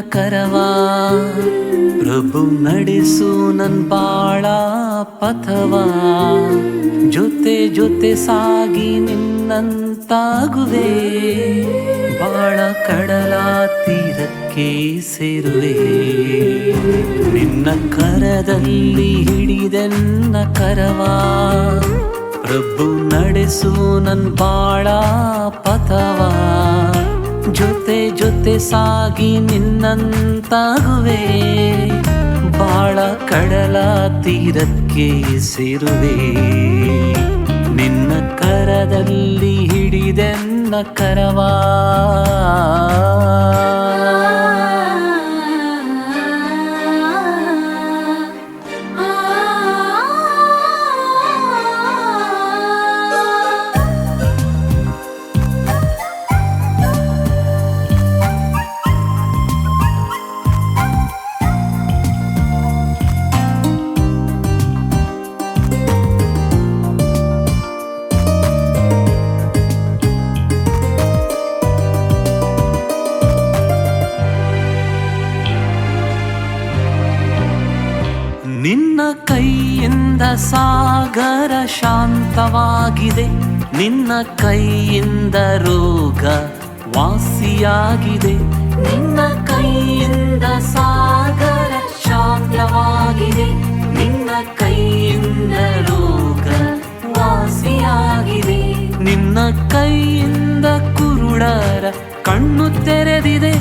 ಕರವಾ ಪ್ರಭು ನಡೆಸು ನನ್ ಬಾಳ ಪಥವಾ. ಜೊತೆ ಜೊತೆ ಸಾಗಿ ನಿನ್ನಂತಾಗುವೆ. ಬಾಳ ಕಡಲ ತೀರಕ್ಕೆ ಸೇರುವೆ. ನಿನ್ನ ಕರದಲ್ಲಿ ಹಿಡಿದೆನ್ನ ಕರವಾ. ಪ್ರಭು ನಡೆಸು ನನ್ ಬಾಳ ಪಥವಾ. ಜೊತೆ ಜೊತೆ ಸಾಗಿ ನಿನ್ನಂತಾಗುವೆ. ಬಾಳ ಕಡಲ ತೀರಕ್ಕೆ ಸೇರುವೆ. ನಿನ್ನ ಕರದಲ್ಲಿ ಹಿಡಿದೆನ್ನ ಕರವಾ. ಕೈಯಿಂದ ಸಾಗರ ಶಾಂತವಾಗಿದೆ. ನಿನ್ನ ಕೈಯಿಂದ ರೋಗ ವಾಸಿಯಾಗಿದೆ. ನಿನ್ನ ಕೈಯಿಂದ ಸಾಗರ ಶಾಂತವಾಗಿದೆ. ನಿನ್ನ ಕೈಯಿಂದ ರೋಗ ವಾಸಿಯಾಗಿದೆ. ನಿನ್ನ ಕೈಯಿಂದ ಕುರುಡರ ಕಣ್ಣು ತೆರೆದಿದೆ.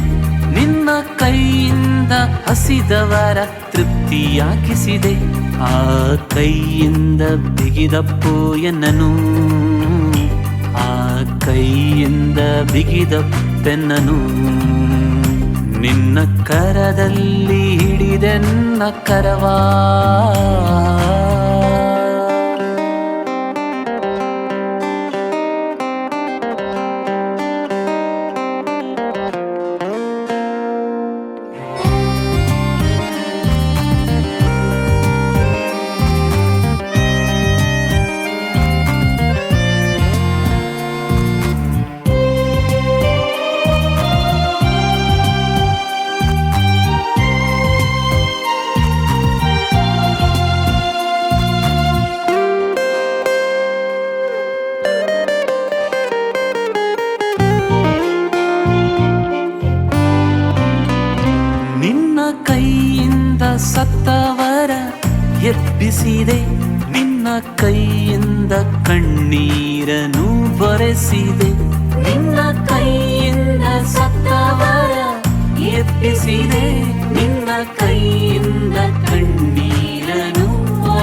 ನಿನ್ನ ಕೈಯಿಂದ ಹಸಿದವರ ತೃಪ್ತಿಯಾಗಿಸಿದೆ ಆ ಕೈಯಿಂದ ಬಿಗಿದಪ್ಪು ಎನ್ನನು ಆ ಕೈಯಿಂದ ಬಿಗಿದಪ್ಪೆನ್ನನು ನಿನ್ನ ಕರದಲ್ಲಿ ಹಿಡಿದೆನ್ನ ಕರವಾ. ಎಬ್ಬಿಸಿದೆ ನಿನ್ನ ಕೈಯಿಂದ ಕಣ್ಣೀರನು ಬರೆಸಿದೆ. ನಿನ್ನ ಕೈಯಿಂದ ಸತ್ತವರ ಎಬ್ಬಿಸಿದೆ. ನಿನ್ನ ಕೈಯಿಂದ ಕಣ್ಣೀರನು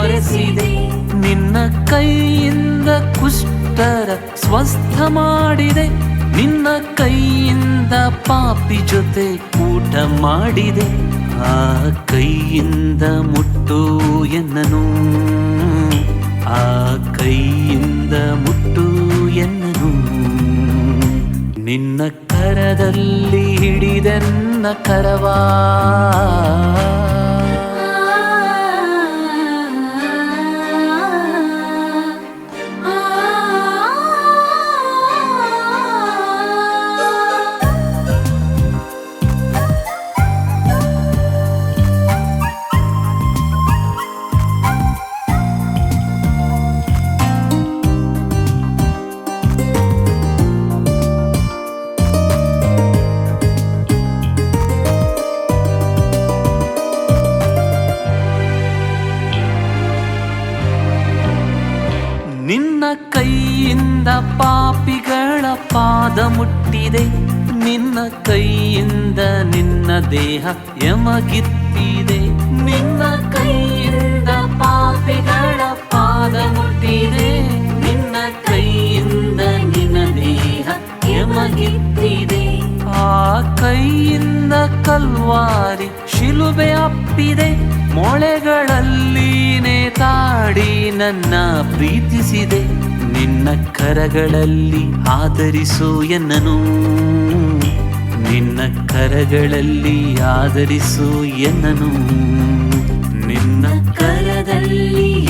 ಒರೆಸಿದೆ. ನಿನ್ನ ಕೈಯಿಂದ ಕುಷ್ಟರ ಸ್ವಸ್ಥ ಮಾಡಿದೆ. ನಿನ್ನ ಕೈಯಿಂದ ಪಾಪಿ ಜೊತೆ ಕೂಟ ಮಾಡಿದೆ. ಆ ಕೈಯಿಂದ ಮುಟ್ಟು ಎನ್ನನು ಆ ಕೈಯಿಂದ ಮುಟ್ಟು ಎನ್ನನು ನಿನ್ನ ಕರದಲ್ಲಿ ಹಿಡಿದೆನ್ನ ಕರವಾ ಕೈಯಿಂದ ಪಾಪಿಗಳ ಪಾದ ಮುಟ್ಟಿದೆ ನಿನ್ನ ಕೈಯಿಂದ ನಿನ್ನ ದೇಹ ಯಮಗಿತ್ತಿದೆ ನಿನ್ನ ಕೈಯಿಂದ ಪಾಪಿಗಳ ಪಾದ ಮುಟ್ಟಿದೆ ನಿನ್ನ ಕೈಯಿಂದ ನಿನ್ನ ದೇಹ ಯಮಗಿತ್ತಿದೆ ಆ ಕೈಯಿಂದ ಕಲ್ವಾರಿ ಶಿಲುಬೆ ಅಪ್ಪಿದೆ ಮೊಳೆಗಳಲ್ಲಿ ನೇತಾಡಿ ನನ್ನ ಪ್ರೀತಿಸಿದೆ ನಿನ್ನ ಕರಗಳಲ್ಲಿ ಆದರಿಸು ಎನ್ನನು. ನಿನ್ನ ಕರಗಳಲ್ಲಿ ಆದರಿಸು ಎನ್ನನು. ನಿನ್ನ ಕರದಲ್ಲಿ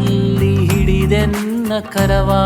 ಕರದಲ್ಲಿ ಹಿಡಿದೆನ್ನ ಕರವಾ.